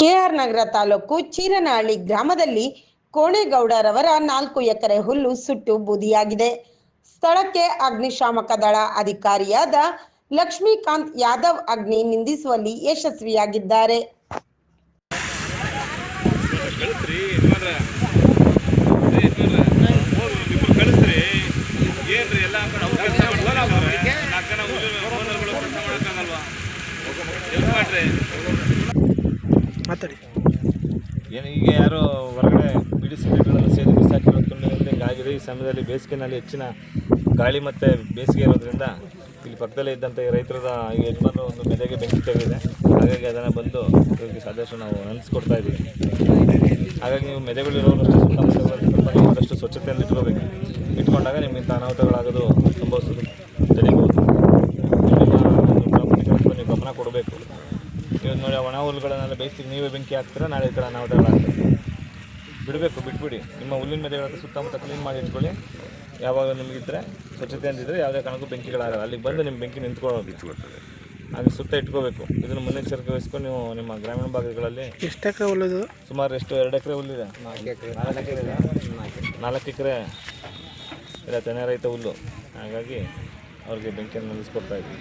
K R ನಗರ ತಾಲೂಕು ಚೀರನಹಳ್ಳಿ ಗ್ರಾಮದಲ್ಲಿ ಕೋಣೆಗೌಡರವರ ನಾಲ್ಕು ಎಕರೆ ಹುಲ್ಲು ಸುಟ್ಟು ಬೂದಿಯಾಗಿದೆ ಸ್ಥಳಕ್ಕೆ ಅಗ್ನಿಶಾಮಕ ದಳ ಅಧಿಕಾರಿಯಾದ ಲಕ್ಷ್ಮೀಕಾಂತ್ ಯಾದವ್ ಅಗ್ನಿ ನಿಂದಿಸುವಲ್ಲಿ ಯಶಸ್ವಿಯಾಗಿದ್ದಾರೆ ಮಾತಾಡಿ. ಏನು, ಈಗ ಯಾರೋ ಹೊರಗಡೆ ಬಿಡಿ ಸಿಲಿಂಡರ್ಗಳನ್ನು ಸೇರಿ ಬಿಸಾಕಿರೋ ತುಂಡಿನಿಂದ ಈ ಸಮಯದಲ್ಲಿ ಬೇಸಿಗೆನಲ್ಲಿ ಹೆಚ್ಚಿನ ಗಾಳಿ ಮತ್ತು ಬೇಸಿಗೆ ಇರೋದ್ರಿಂದ ಇಲ್ಲಿ ಪಕ್ಕದಲ್ಲೇ ಇದ್ದಂಥ ಈ ರೈತರದ ಈ ಯಜಮಾನರು ಒಂದು ಮೆದೆಗೆ ಬೆಂಕಿ ತೆಗೆದಿದೆ. ಹಾಗಾಗಿ ಅದನ್ನು ಬಂದು ಇವ್ರಿಗೆ ಸಾದಷ್ಟು ನಾವು ನೆನೆಸ್ಕೊಡ್ತಾ ಇದ್ದೀವಿ ಹಾಗಾಗಿ ನೀವು ಮೆದೆಗಳಿರೋರಷ್ಟು ಸುತ್ತಮುತ್ತ ಸ್ವಲ್ಪ ನೀವು ಒಂದಷ್ಟು ಸ್ವಚ್ಛತೆಯಲ್ಲಿ ಇಟ್ಕೋಬೇಕು. ಇಟ್ಕೊಂಡಾಗ ನಿಮ್ಗೆ ಇಂಥ ಅನಾಹುತಗಳಾಗೋದು ಸಂಭವಿಸೋದು ತಡೆಯಬಹುದು ನಿಮ್ಮ ಗಮನ ಕೊಡಬೇಕು. ಒಣ ಹುಲ್ಲುಗಳನ್ನೆಲ್ಲ ಬೇಯಿಸ್ತೀವಿ ನೀವೇ ಬೆಂಕಿ ಹಾಕ್ತೀರಾ? ನಾಳೆ ಈ ಥರ ನಾವು ಬಿಡಬೇಕು ಬಿಟ್ಬಿಡಿ. ನಿಮ್ಮ ಹುಲ್ಲಿನ ಮೇಲೆ ಸುತ್ತಮುತ್ತ ಕ್ಲೀನ್ ಮಾಡಿ ಇಟ್ಕೊಳ್ಳಿ. ಯಾವಾಗ ನಿಮಗಿದ್ರೆ ಸ್ವಚ್ಛತೆ ಅಂತಿದ್ರೆ ಯಾವುದೇ ಕಾರಣಕ್ಕೂ ಬೆಂಕಿಗಳಾಗಲ್ಲ. ಅಲ್ಲಿಗೆ ಬಂದು ನಿಮ್ಮ ಬೆಂಕಿ ನಿಂತ್ಕೊಳ್ಳೋದು. ಅಲ್ಲಿ ಸುತ್ತ ಇಟ್ಕೋಬೇಕು. ಇದನ್ನು ಮುನ್ನೆಚ್ಚರಿಕೆ ವಹಿಸ್ಕೊಂಡು ನೀವು ನಿಮ್ಮ ಗ್ರಾಮೀಣ ಭಾಗಗಳಲ್ಲಿ ಎಷ್ಟು ಎಕರೆ ಹುಲ್ಲು ಸುಮಾರು ಎಷ್ಟು? ಎರಡು ಎಕರೆ ಹುಲ್ಲಿದೆ ನಾಲ್ಕು ಎಕರೆ. ನಾಲ್ಕು ಎಕರೆ ಇಲ್ಲ ತೆನೆ ರೈತ ಹುಲ್ಲು. ಹಾಗಾಗಿ ಅವ್ರಿಗೆ ಬೆಂಕಿಯನ್ನು ನಿಲ್ಲಿಸ್ಕೊಡ್ತಾ ಇದ್ವಿ